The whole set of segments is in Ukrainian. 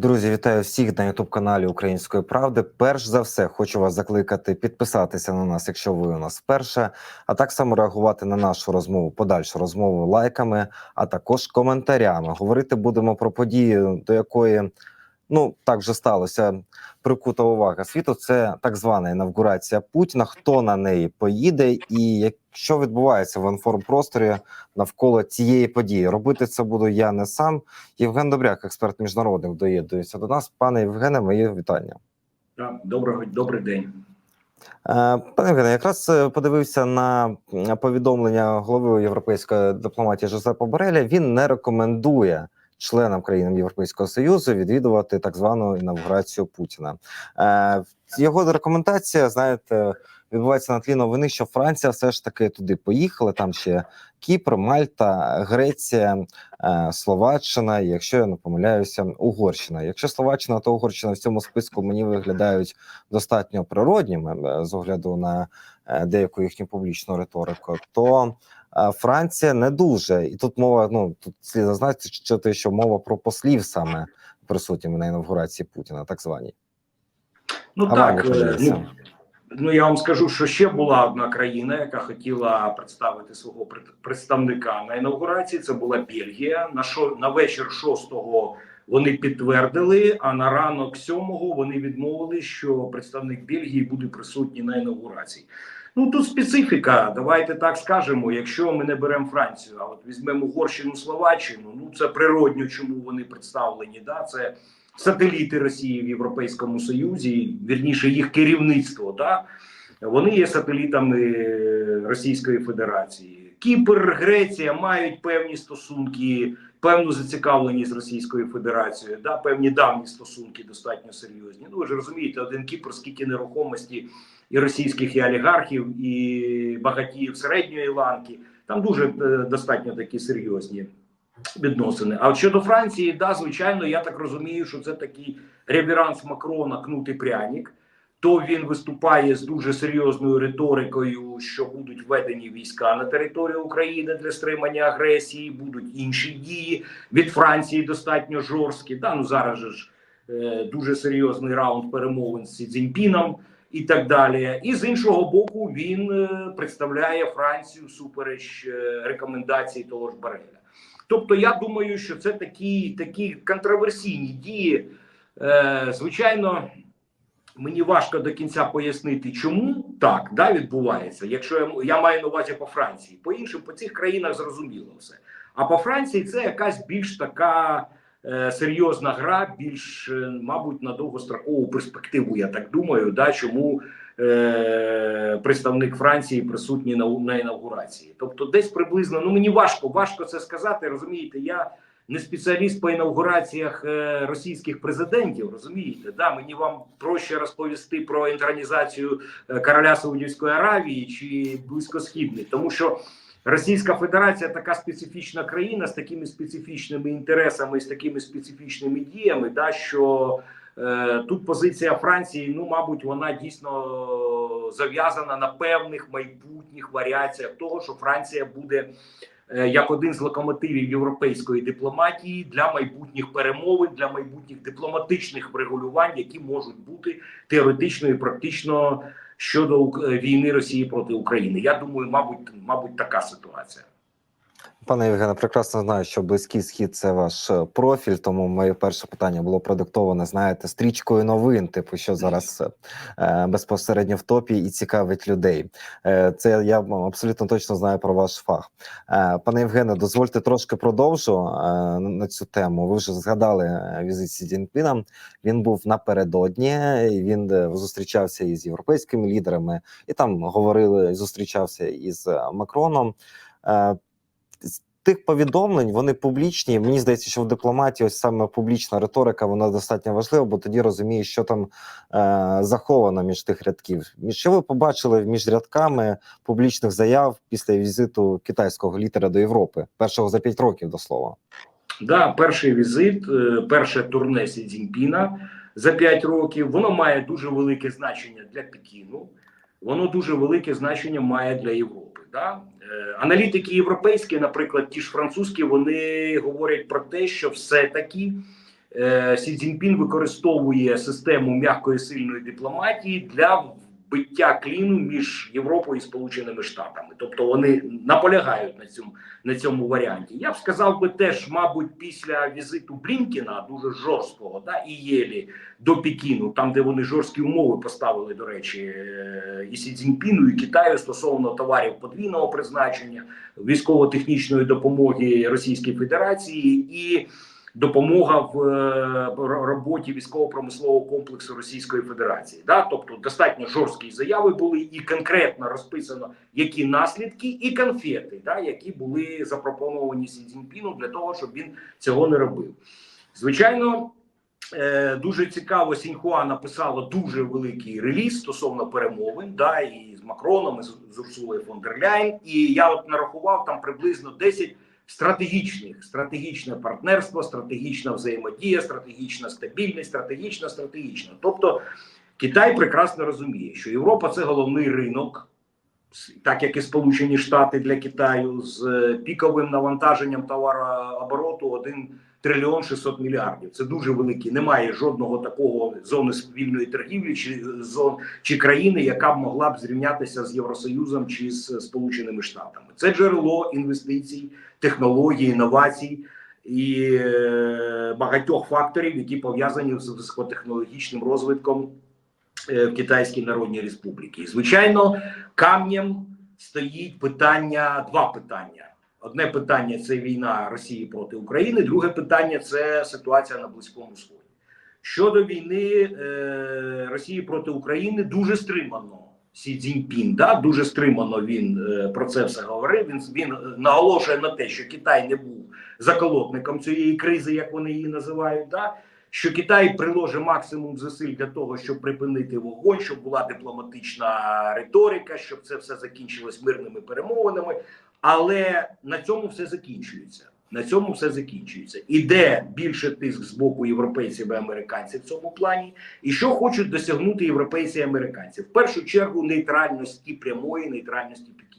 Друзі, вітаю всіх на youtube каналі Української правди. Перш за все, хочу вас закликати підписатися на нас, якщо ви у нас вперше, а так само реагувати на нашу розмову, подальшу розмову лайками, а також коментарями. Говорити будемо про події, до якої ну так вже сталося. Прикута увага світу. Це так звана інавгурація Путіна. Хто на неї поїде, і що відбувається в інформпросторі навколо цієї події? Робити це буду я не сам. Євген Добряк, експерт міжнародних, доєднується до нас. Пане Євгене, мої вітання. Доброго добрий день. Е, Пане Євгене, якраз е, подивився на повідомлення голови європейської дипломатії Жозепа Бореля. Він не рекомендує членам країн Європейського союзу відвідувати так звану інавгурацію Путіна. Е, Його рекомендація, знаєте, відбувається на тлі новини, що Франція все ж таки туди поїхала. Там ще Кіпр, Мальта, Греція, е, Словаччина. Якщо я не помиляюся, Угорщина. Якщо Словаччина та Угорщина в цьому списку мені виглядають достатньо природніми е, з огляду на е, деяку їхню публічну риторику, то Франція не дуже, і тут мова. Ну тут слід зазначити, що те, що мова про послів саме присутніми на інавгурації Путіна, так званій. Ну А так, е, ну, ну я вам скажу, що ще була одна країна, яка хотіла представити свого представника на інаугурації. Це була Бельгія. На шо на вечір 6-го вони підтвердили, а на ранок 7-го вони відмовили, що представник Бельгії буде присутній на інаугурації. Ну тут специфіка. Давайте так скажемо. Якщо ми не беремо Францію, а от візьмемо Угорщину, Словаччину, ну це природньо, чому вони представлені. Да, це сателіти Росії в Європейському Союзі, вірніше їх керівництво, да, вони є сателітами Російської Федерації. Кіпр, Греція мають певні стосунки, певну зацікавленість Російською Федерацією, да, певні давні стосунки достатньо серйозні. Ну ви ж розумієте, один Кіпр, скільки нерухомості і російських і олігархів, і багатіїв середньої ланки. Там дуже е, достатньо такі серйозні відносини. А щодо Франції, да, звичайно, я так розумію, що це такий реверанс Макрона кнутий пряник. То він виступає з дуже серйозною риторикою, що будуть введені війська на територію України для стримання агресії, будуть інші дії від Франції достатньо жорсткі. Да, ну зараз же ж е, дуже серйозний раунд перемовин з Цзіньпіном і так далі. І з іншого боку, він е, представляє Францію супереч е, рекомендацій того ж Бареля. Тобто, я думаю, що це такі, такі контроверсійні дії. Е, звичайно, мені важко до кінця пояснити, чому так да, відбувається. Якщо я, я маю на увазі по Франції, по іншим, по цих країнах зрозуміло все. А по Франції це якась більш така серйозна гра, більш, е, мабуть, на довгострокову перспективу. Я так думаю, да, чому е, представник Франції присутній на, на інавгурації. Тобто, десь приблизно, ну мені важко, важко це сказати. Розумієте, я не спеціаліст по інавгураціях е, російських президентів. Розумієте, да мені вам проще розповісти про інтронізацію е, короля Саудівської Аравії чи близькосхідних, тому що. Російська Федерація така специфічна країна з такими специфічними інтересами, з такими специфічними діями, да що е, тут позиція Франції, ну мабуть, вона дійсно зав'язана на певних майбутніх варіаціях того, що Франція буде е, як один з локомотивів європейської дипломатії для майбутніх перемовин, для майбутніх дипломатичних врегулювань, які можуть бути теоретично і практично щодо е, війни Росії проти України. Я думаю, мабуть, мабуть, така ситуація. Пане Євгене, прекрасно знаю, що близький схід це ваш е, профіль. Тому моє перше питання було продиктоване, знаєте, стрічкою новин, типу, що зараз е, безпосередньо в топі і цікавить людей. Е, це я абсолютно точно знаю про ваш фах. Е, пане Євгене, дозвольте трошки продовжу е, на цю тему. Ви вже згадали е, візит Сі Цзіньпіна. Він був напередодні. Він е, зустрічався із європейськими лідерами, і там говорили, зустрічався із е, Макроном. Тих повідомлень вони публічні. Мені здається, що в дипломатії ось саме публічна риторика вона достатньо важлива, бо тоді розумієш, що там е, заховано між тих рядків. Що ви побачили між рядками публічних заяв після візиту китайського лідера до Європи, першого за п'ять років до слова? Да, перший візит, е, перше турне Сі Цзіньпіна за 5 років. Воно має дуже велике значення для Пекіну. Воно дуже велике значення має для Європи. Да? Е, Аналітики європейські, наприклад, ті ж французькі, вони говорять про те, що все-таки е, Сі Цзіньпін використовує систему м'якої сильної дипломатії для вбиття кліну між Європою і Сполученими Штатами. Тобто вони наполягають на цьому на цьому варіанті. Я б сказав би теж, мабуть, після візиту Блінкіна, дуже жорсткого, да, і Єлі до Пекіну, там де вони жорсткі умови поставили, до речі, е, і Сі Цзіньпіну, і Китаю стосовно товарів подвійного призначення, військово-технічної допомоги Російській Федерації і допомога в е, роботі військово-промислового комплексу Російської Федерації. Да? Тобто достатньо жорсткі заяви були, і конкретно розписано, які наслідки і конфети, да, які були запропоновані Сі Цзіньпіну для того, щоб він цього не робив. Звичайно. Е, Дуже цікаво, Сіньхуа написала дуже великий реліз стосовно перемовин, да, і з Макроном, і з, Урсулою фон дер Ляйн. І я от нарахував там приблизно 10 стратегічних: стратегічне партнерство, стратегічна взаємодія, стратегічна стабільність, стратегічна, стратегічна. Тобто Китай прекрасно розуміє, що Європа це головний ринок, так як і Сполучені Штати для Китаю, з е, піковим навантаженням товарообороту 1 трильйон 600 мільярдів. Це дуже великий. Немає жодного такого зони вільної торгівлі чи е, зон чи країни, яка б могла б зрівнятися з Євросоюзом чи з Сполученими Штатами. Це джерело інвестицій, технологій, інновацій і е, багатьох факторів, які пов'язані з високотехнологічним розвитком е, в Китайській Народній Республіці. Звичайно, камнем стоїть питання, два питання. Одне питання це війна Росії проти України, друге питання це ситуація на Близькому Сході. Щодо війни е, Росії проти України, дуже стримано Сі Цзіньпін, да, дуже стримано він е, про це все говорив. Він, він е, наголошує на те, що Китай не був заколотником цієї кризи, як вони її називають. Да, що Китай приложить максимум зусиль для того, щоб припинити вогонь, щоб була дипломатична риторика, щоб це все закінчилось мирними перемовинами. Але на цьому все закінчується. На цьому все закінчується. Іде більше тиск з боку європейців і американців в цьому плані. І що хочуть досягнути європейці і американці? В першу чергу нейтральності прямої нейтральності Пекіну.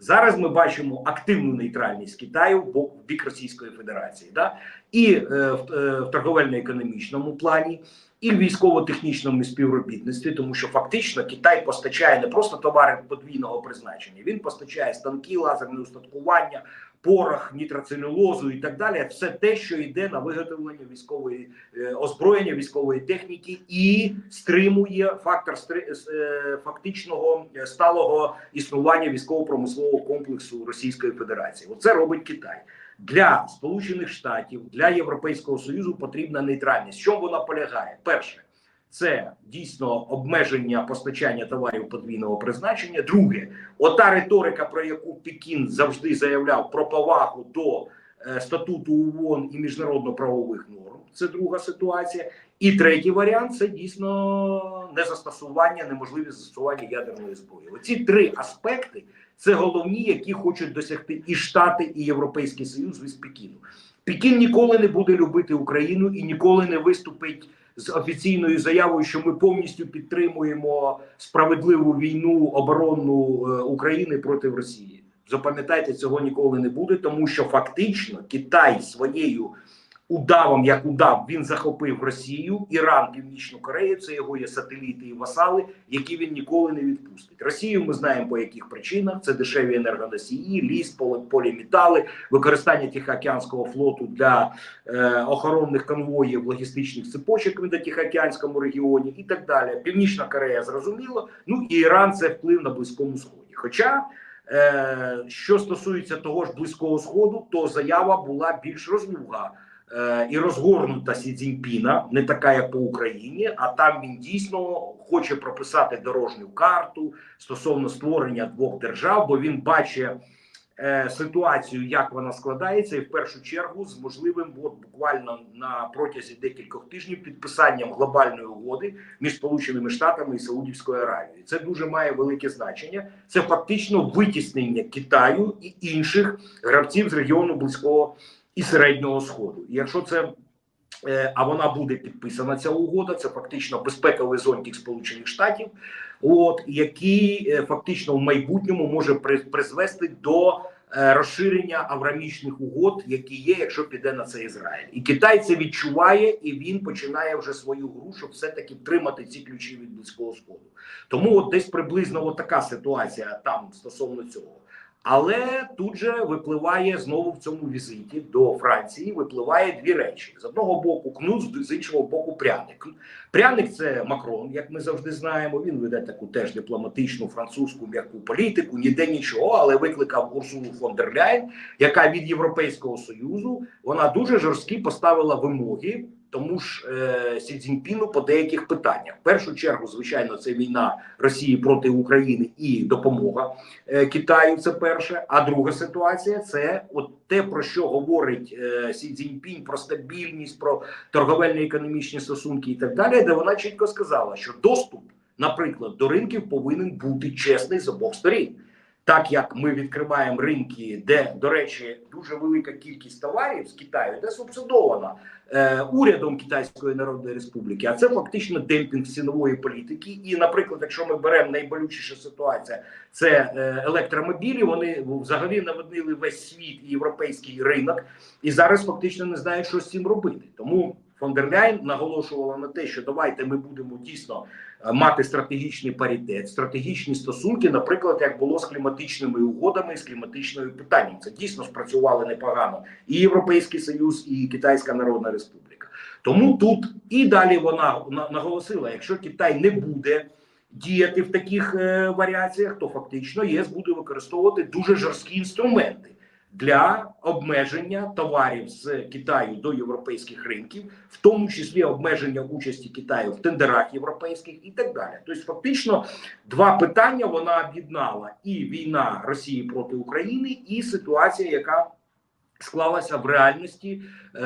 Зараз ми бачимо активну нейтральність Китаю в бік Російської Федерації, да? і е, в, е, в торговельно-економічному плані, і в військово-технічному співробітництві, тому що фактично Китай постачає не просто товари подвійного призначення, він постачає станки, лазерне устаткування, порох, нітроцелюлозу і так далі. Все те, що йде на виготовлення військової е, озброєння, військової техніки, і стримує фактор е, фактичного е, сталого існування військово-промислового комплексу Російської Федерації. Оце робить Китай. Для Сполучених Штатів, для Європейського Союзу потрібна нейтральність. Чому вона полягає? Перше, це дійсно обмеження постачання товарів подвійного призначення. Друге, ота риторика, про яку Пекін завжди заявляв про повагу до е, статуту ООН і міжнародно-правових норм. Це друга ситуація. І третій варіант це дійсно незастосування, неможливість застосування ядерної зброї. Оці три аспекти це головні, які хочуть досягти і Штати, і Європейський Союз від Пекіну. Пекін ніколи не буде любити Україну і ніколи не виступить з офіційною заявою, що ми повністю підтримуємо справедливу війну оборонну е, України проти Росії. Запам'ятайте, цього ніколи не буде, тому що фактично Китай своєю удавом, як удав, він захопив Росію, Іран, Північну Корею. Це його є сателіти і васали, які він ніколи не відпустить. Росію ми знаємо по яких причинах: це дешеві енергоносії, ліс, полі- поліметали, використання Тихоокеанського флоту для е, охоронних конвоїв, логістичних цепочок в Індотихоокеанському регіоні і так далі. Північна Корея зрозуміло. Ну і Іран це вплив на близькому сході. Хоча е, що стосується того ж близького сходу, то заява була більш розлуга і розгорнута Сі Цзіньпіна, не така, як по Україні, а там він дійсно хоче прописати дорожню карту стосовно створення двох держав, бо він бачить е, ситуацію, як вона складається, і в першу чергу з можливим от, буквально на протязі декількох тижнів підписанням глобальної угоди між Сполученими Штатами і Саудівською Аравією. Це дуже має велике значення. Це фактично витіснення Китаю і інших гравців з регіону близького і середнього сходу. І якщо це е, а вона буде підписана ця угода, це фактично безпековий зонтик Сполучених Штатів, от який е, фактично в майбутньому може при- призвести до е, розширення аврамічних угод, які є, якщо піде на це Ізраїль, і Китай це відчуває, і він починає вже свою гру, щоб все таки втримати ці ключі від близького сходу. Тому от десь приблизно от така ситуація там стосовно цього. Але тут же випливає знову в цьому візиті до Франції. Випливає дві речі: з одного боку, кнут, з іншого боку, пряник. Пряник це Макрон, як ми завжди знаємо. Він веде таку теж дипломатичну французьку м'яку політику, ніде нічого, але викликав Урсулу фон дер Ляйн, яка від Європейського союзу вона дуже жорсткі поставила вимоги. Тому ж е, Сі Цзіньпіну по деяких питаннях. В першу чергу, звичайно, це війна Росії проти України і допомога е, Китаю. Це перше. А друга ситуація це от те, про що говорить е, Сі Цзіньпінь, про стабільність, про торговельно-економічні стосунки і так далі, де вона чітко сказала, що доступ, наприклад, до ринків повинен бути чесний з обох сторін. Так як ми відкриваємо ринки, де, до речі, дуже велика кількість товарів з Китаю, де субсидована е, урядом Китайської Народної Республіки, а це фактично демпінг цінової політики. І, наприклад, якщо ми беремо найболючіша ситуація, це е, електромобілі, вони взагалі наводнили весь світ і європейський ринок, і зараз фактично не знають, що з цим робити. Тому фон дер Ляйн наголошувала на те, що давайте ми будемо дійсно мати стратегічний паритет, стратегічні стосунки, наприклад, як було з кліматичними угодами, з кліматичною питанням. Це дійсно спрацювали непогано і Європейський Союз, і Китайська Народна Республіка. Тому тут і далі вона наголосила: якщо Китай не буде діяти в таких е, варіаціях, то фактично ЄС буде використовувати дуже жорсткі інструменти для обмеження товарів з Китаю до європейських ринків, в тому числі обмеження участі Китаю в тендерах європейських і так далі. Тобто, фактично, два питання вона об'єднала: і війна Росії проти України, і ситуація, яка склалася в реальності е,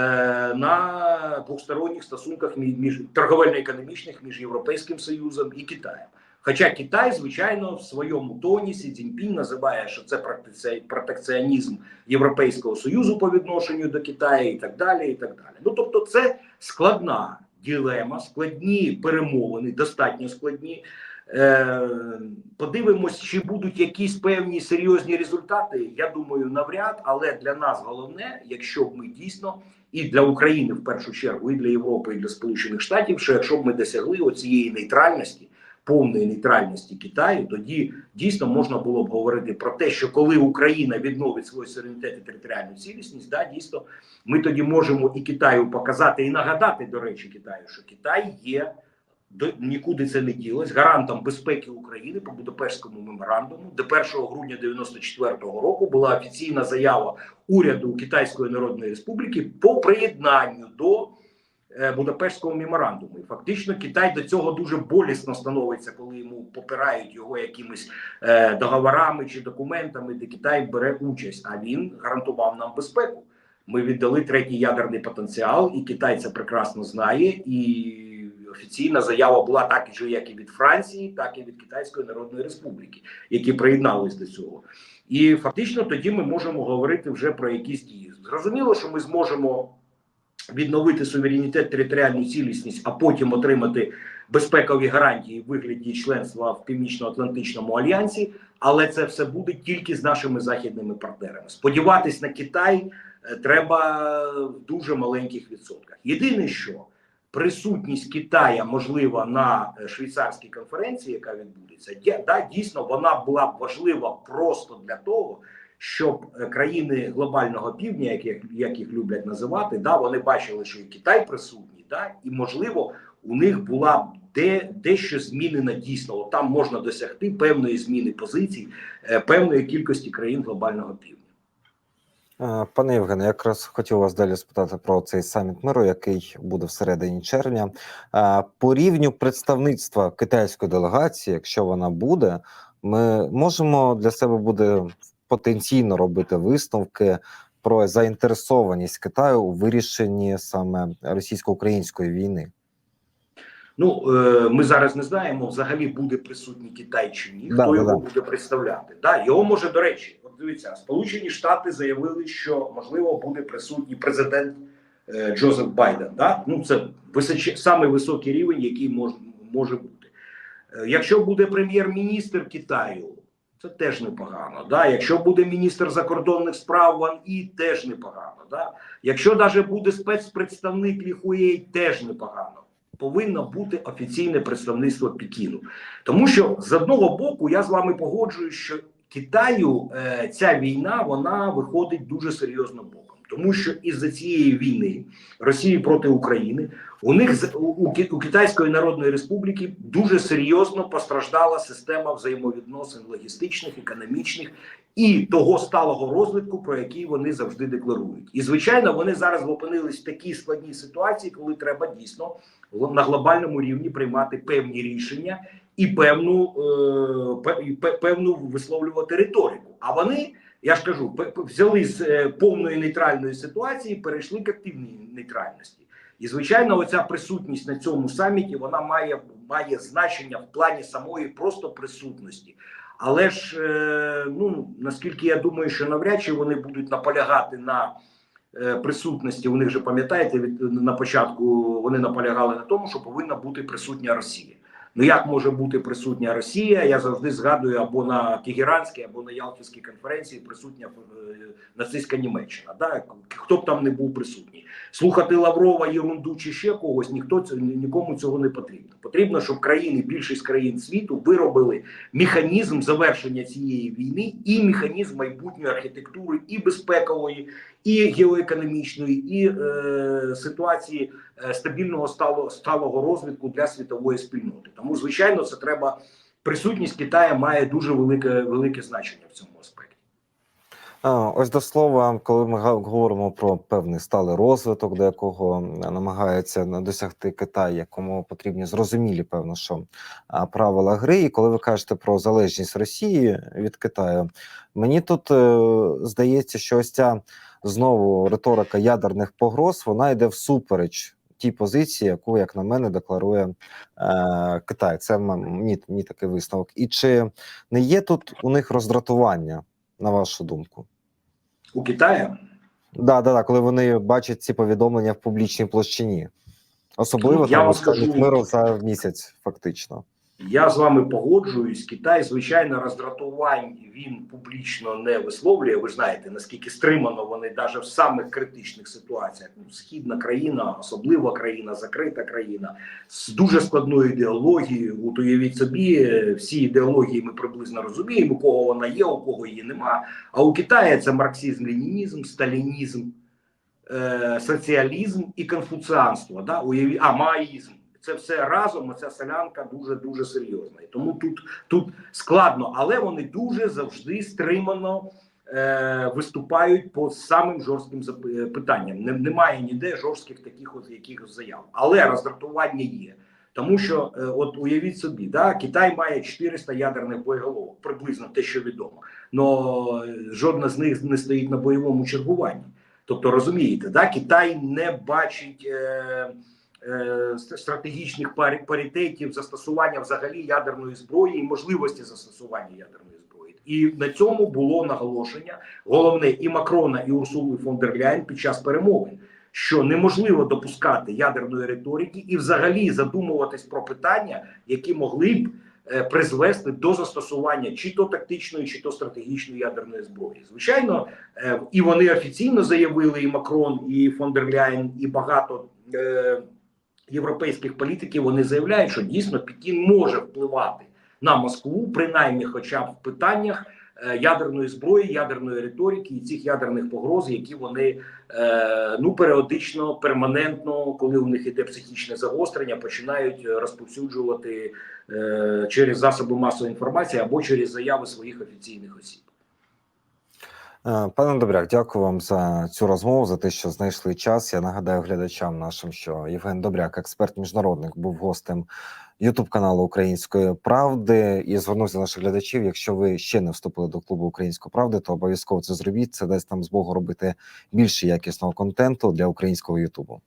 на двосторонніх стосунках між, між торговельно-економічних між Європейським Союзом і Китаєм. Хоча Китай, звичайно, в своєму тоні Сі Цзіньпінь називає, що це протекці- протекціонізм Європейського Союзу по відношенню до Китаю і так далі. і так далі. Ну тобто, це складна ділема, складні перемовини, достатньо складні. Е, подивимось, чи будуть якісь певні серйозні результати. Я думаю, навряд, але для нас головне, якщо б ми дійсно і для України в першу чергу, і для Європи, і для Сполучених Штатів, що якщо б ми досягли оцієї нейтральності, повної нейтральності Китаю, тоді дійсно можна було б говорити про те, що коли Україна відновить свій суверенітет і територіальну цілісність, да дійсно ми тоді можемо і Китаю показати і нагадати, до речі, Китаю, що Китай є до нікуди це не ділось гарантом безпеки України по Будапештському меморандуму, де 1 грудня 94-го року була офіційна заява уряду Китайської Народної Республіки по приєднанню до Будапештського меморандуму. І фактично Китай до цього дуже болісно становиться, коли йому попирають його якимись е, договорами чи документами, де Китай бере участь. А він гарантував нам безпеку. Ми віддали третій ядерний потенціал, і Китай це прекрасно знає. І офіційна заява була так же, як і від Франції, так і від Китайської Народної Республіки, які приєднались до цього. І фактично тоді ми можемо говорити вже про якісь дії. Зрозуміло, що ми зможемо відновити суверенітет, територіальну цілісність, а потім отримати безпекові гарантії в вигляді членства в Північно-Атлантичному альянсі, але це все буде тільки з нашими західними партнерами. Сподіватись на Китай е, треба в дуже маленьких відсотках. Єдине, що присутність Китая можлива на е, швейцарській конференції, яка відбудеться, да, дійсно вона була б важлива просто для того. Щоб е, країни глобального півдня, як, як, їх люблять називати, да, вони бачили, що і Китай присутній, да, і можливо у них була де дещо змінена дійсно. От Там можна досягти певної зміни позицій е, певної кількості країн глобального півдня. Е, Пане Євгене, якраз хотів вас далі спитати про цей саміт миру, який буде всередині червня. По рівню представництва китайської делегації, якщо вона буде, ми можемо для себе буде потенційно робити висновки про заінтересованість Китаю у вирішенні саме російсько-української війни. Ну е, ми зараз не знаємо, взагалі буде присутній Китай чи ні, Да, хто да, його да. буде представляти. Да, його може до речі, от дивіться, Сполучені Штати заявили, що можливо буде присутній президент е, Джозеф Байден. Да? Ну це височ... самий високий рівень, який мож... може бути. Е, якщо буде прем'єр-міністр Китаю, це теж непогано. Да? Якщо буде міністр закордонних справ Ван І, теж непогано. Да? Якщо навіть буде спецпредставник Ліхуєй, теж непогано. Повинно бути офіційне представництво Пекіну. Тому що з одного боку я з вами погоджуюсь, що Китаю е, ця війна вона виходить дуже серйозно боком, тому що із-за цієї війни Росії проти України у них у, у, Китайської Народної Республіки дуже серйозно постраждала система взаємовідносин логістичних, економічних і того сталого розвитку, про який вони завжди декларують. І звичайно, вони зараз опинились в такій складній ситуації, коли треба дійсно на глобальному рівні приймати певні рішення і певну е, пе- пе- певну висловлювати риторику. А вони, я ж кажу, взяли з е, повної нейтральної ситуації, перейшли к активній нейтральності. І звичайно, оця присутність на цьому саміті вона має має значення в плані самої просто присутності. Але ж е, ну наскільки я думаю, що навряд чи вони будуть наполягати на е, присутності. У них же пам'ятаєте, від на початку вони наполягали на тому, що повинна бути присутня Росія. Ну як може бути присутня Росія? Я завжди згадую або на Тегеранській, або на Ялтівській конференції присутня е, нацистська Німеччина. Да? Хто б там не був присутній, слухати Лаврова, Єрунду чи ще когось, ніхто нікому цього не потрібно. Потрібно, щоб країни, більшість країн світу виробили механізм завершення цієї війни і механізм майбутньої архітектури і безпекової, і геоекономічної, і е, ситуації стабільного сталого, сталого розвитку для світової спільноти. Тому, звичайно, це треба. Присутність Китаю має дуже велике велике значення в цьому аспекті. Ось до слова, коли ми говоримо про певний сталий розвиток, до якого намагається досягти Китай, якому потрібні зрозумілі, певно, що правила гри. І коли ви кажете про залежність Росії від Китаю, мені тут е, здається, що ось ця знову риторика ядерних погроз вона йде всупереч тій позиції, яку, як на мене, декларує е, Китай. Це мені, мені такий висновок. І чи не є тут у них роздратування, на вашу думку? У Китаї? Да, да, да, коли вони бачать ці повідомлення в публічній площині, особливо Ну, я там вам скажу- миру за місяць, фактично. Я з вами погоджуюсь. Китай, звичайно, роздратувань він публічно не висловлює. Ви знаєте, наскільки стримано вони навіть в самих критичних ситуаціях. Ну, східна країна, особлива країна, закрита країна з дуже складною ідеологією. От уявіть собі, всі ідеології ми приблизно розуміємо, у кого вона є, у кого її нема. А у Китаї це марксизм, ленінізм, сталінізм, е, соціалізм і конфуціанство. Да? Уяві... А маїзм. Це все разом. Оця селянка дуже дуже серйозна. І тому тут, тут складно, але вони дуже завжди стримано е, виступають по самим жорстким е, питанням. Не, немає ніде жорстких таких от якихось заяв, але роздратування є. Тому що, е, от уявіть собі, да, Китай має 400 ядерних боєголовок, приблизно те, що відомо. Но е, жодна з них не стоїть на бойовому чергуванні. Тобто, розумієте, да, Китай не бачить е, стратегічних парі- паритетів застосування взагалі ядерної зброї і можливості застосування ядерної зброї. І на цьому було наголошення головне і Макрона, і Урсули фон дер Ляйн під час перемовин. Що неможливо допускати ядерної риторики і взагалі задумуватись про питання, які могли б е, призвести до застосування чи то тактичної, чи то стратегічної ядерної зброї. Звичайно, е, і вони офіційно заявили, і Макрон, і фон дер Ляйн, і багато е, європейських політиків вони заявляють, що дійсно Пекін може впливати на Москву, принаймні, хоча б в питаннях е, ядерної зброї, ядерної риторики і цих ядерних погроз, які вони е, ну періодично, перманентно, коли у них іде психічне загострення, починають е, розповсюджувати через засоби масової інформації або через заяви своїх офіційних осіб. Е, Пане Добряк, дякую вам за цю розмову, за те, що знайшли час. Я нагадаю глядачам нашим, що Євген Добряк, експерт міжнародник, був гостем Ютуб каналу Української правди. І звернувся до наших глядачів. Якщо ви ще не вступили до клубу Української правди, то обов'язково це зробіть. Це дасть нам змогу робити більше якісного контенту для українського Ютубу.